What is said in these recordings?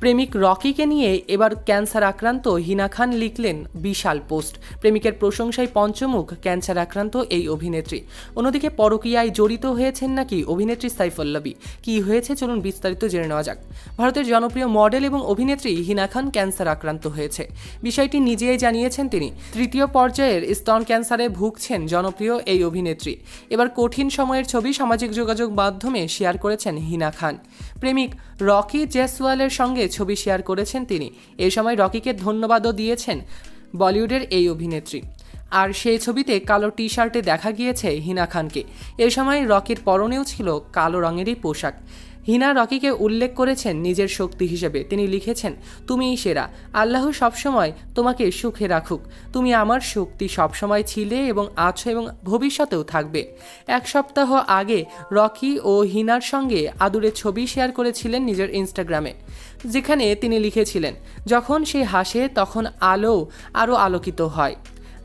প্রেমিক রকিকে নিয়ে এবার ক্যান্সার আক্রান্ত হিনা খান লিখলেন বিশাল পোস্ট। প্রেমিকের প্রশংসায় পঞ্চমুখ ক্যান্সার আক্রান্ত এই অভিনেত্রী। অন্যদিকে পরকীয়ায় জড়িত হয়েছেন নাকি অভিনেত্রী সাইফল্লবী? কি হয়েছে চলুন বিস্তারিত জেনে নেওয়া যাক। ভারতের জনপ্রিয় মডেল এবং অভিনেত্রী হিনা খান ক্যান্সার আক্রান্ত হয়েছে। বিষয়টি নিজেই জানিয়েছেন তিনি। তৃতীয় পর্যায়ের স্তন ক্যান্সারে ভুগছেন জনপ্রিয় এই অভিনেত্রী। এবার কঠিন সময়ের ছবি সামাজিক যোগাযোগ মাধ্যমে শেয়ার করেছেন হিনা খান। প্রেমিক রকি জেসওয়ালের সঙ্গে ছবি শেয়ার করেছেন তিনি। এ সময় রকিকে ধন্যবাদও দিয়েছেন বলিউডের এই অভিনেত্রী। আর সেই ছবিতে কালো টি শার্টে দেখা গিয়েছে হিনা খানকে। এ সময় রকির পরনেও ছিল কালো রঙেরই পোশাক। হিনা রকিকে উল্লেখ করেছেন নিজের শক্তি হিসেবে। তিনি লিখেছেন, তুমিই সেরা। আল্লাহ সবসময় তোমাকে সুখে রাখুক। তুমি আমার শক্তি সবসময় ছিলে এবং আছো এবং ভবিষ্যতেও থাকবে। এক সপ্তাহ আগে রকি ও হিনার সঙ্গে আদুরে ছবি শেয়ার করেছিলেন নিজের ইনস্টাগ্রামে, যেখানে তিনি লিখেছিলেন, যখন সে হাসে তখন আলো আরও আলোকিত হয়।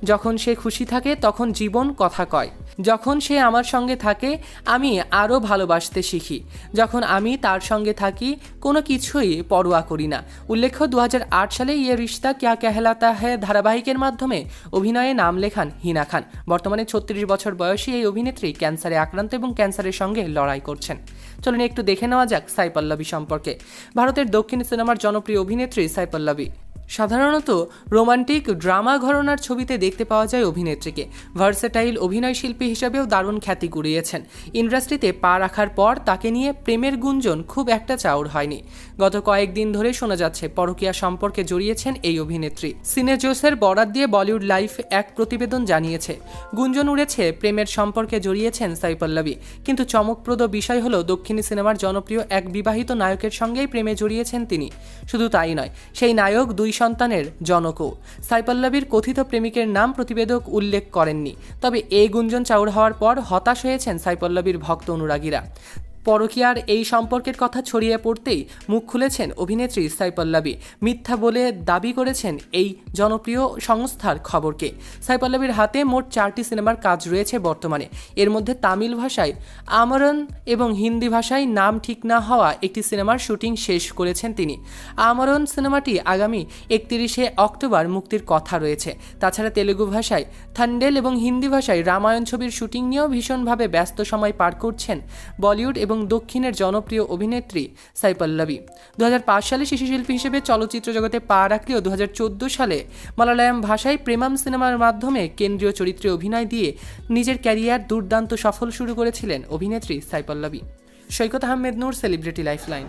যখন সে খুশি থাকে তখন জীবন কথা কয়। যখন সে আমার সঙ্গে থাকে, আমি আরও ভালোবাসতে শিখি। যখন আমি তার সঙ্গে থাকি, কোনো কিছুই পরোয়া করি না। উল্লেখ্য দু হাজার আট সালে ইয়ে রিশতা ক্যা কেহলাতা হ্যায় ধারাবাহিকের মাধ্যমে অভিনয়ে নাম লেখান হিনা খান। বর্তমানে ছত্রিশ বছর বয়সী এই অভিনেত্রী ক্যান্সারে আক্রান্ত এবং ক্যান্সারের সঙ্গে লড়াই করছেন। চলুন একটু দেখে নেওয়া যাক সাই পল্লবী সম্পর্কে। ভারতের দক্ষিণ সিনেমার জনপ্রিয় অভিনেত্রী সাই পল্লবী সাধারণত রোমান্টিক ড্রামা ঘরনার ছবিতে দেখতে পাওয়া যায় অভিনেত্রীকে। ভার্সেটাইল অভিনয় শিল্পী হিসেবেও দারুণ খ্যাতি কুড়িয়েছেন। ইন্ডাস্ট্রিতে পা রাখার পর তাকে নিয়ে প্রেমের গুঞ্জন খুব একটা চাউর হয়নি। গত কয়েকদিন ধরে শোনা যাচ্ছে, পরকিয়া সম্পর্কে জড়িয়েছেন এই অভিনেত্রী। সিনে জোসের বরাত দিয়ে বলিউড লাইফ এক প্রতিবেদন জানিয়েছে, গুঞ্জন উড়েছে, প্রেমের সম্পর্কে জড়িয়েছেন সাইপল্লবী কিন্তু চমকপ্রদ বিষয় হলো, দক্ষিণী সিনেমার জনপ্রিয় এক বিবাহিত নায়কের সঙ্গেই প্রেমে জড়িয়েছেন তিনি। শুধু তাই নয়, সেই নায়ক দুই সন্তানের জনকও। সাইপল্লবীর কথিত প্রেমিকের নাম প্রতিবেদক উল্লেখ করেননি, তবে এই গুঞ্জন চাউর হওয়ার পর হতাশ হয়েছেন সাইপল্লবীর ভক্ত অনুরাগীরা। পরকীয়ার এই সম্পর্কের কথা ছড়িয়ে পড়তেই মুখ খুলেছেন অভিনেত্রী সাইপল্লবী মিথ্যা বলে দাবি করেছেন এই জনপ্রিয় সংস্থার খবরকে। সাইপল্লবীর হাতে মোট চারটি সিনেমার কাজ রয়েছে বর্তমানে। এর মধ্যে তামিল ভাষায় আমরন এবং হিন্দি ভাষায় নাম ঠিক না হওয়া একটি সিনেমার শুটিং শেষ করেছেন তিনি। আমরন সিনেমাটি আগামী একত্রিশে অক্টোবর মুক্তির কথা রয়েছে। তাছাড়া তেলেগু ভাষায় থান্ডেল এবং হিন্দি ভাষায় রামায়ণ ছবির শুটিং নিয়েও ভীষণভাবে ব্যস্ত সময় পার করছেন বলিউড এবং দক্ষিণের জনপ্রিয় অভিনেত্রী সাইপল্লবী দু হাজার পাঁচ সালে শিশুশিল্পী হিসেবে চলচ্চিত্র জগতে পা রাখলেও দু হাজার চোদ্দ সালে মালায়ালাম ভাষায় প্রেমাম সিনেমার মাধ্যমে কেন্দ্রীয় চরিত্রে অভিনয় দিয়ে নিজের ক্যারিয়ার দুর্দান্ত সফল শুরু করেছিলেন অভিনেত্রী সাইপল্লবী সৈকত আহমেদ নূর সেলিব্রিটি লাইফলাইন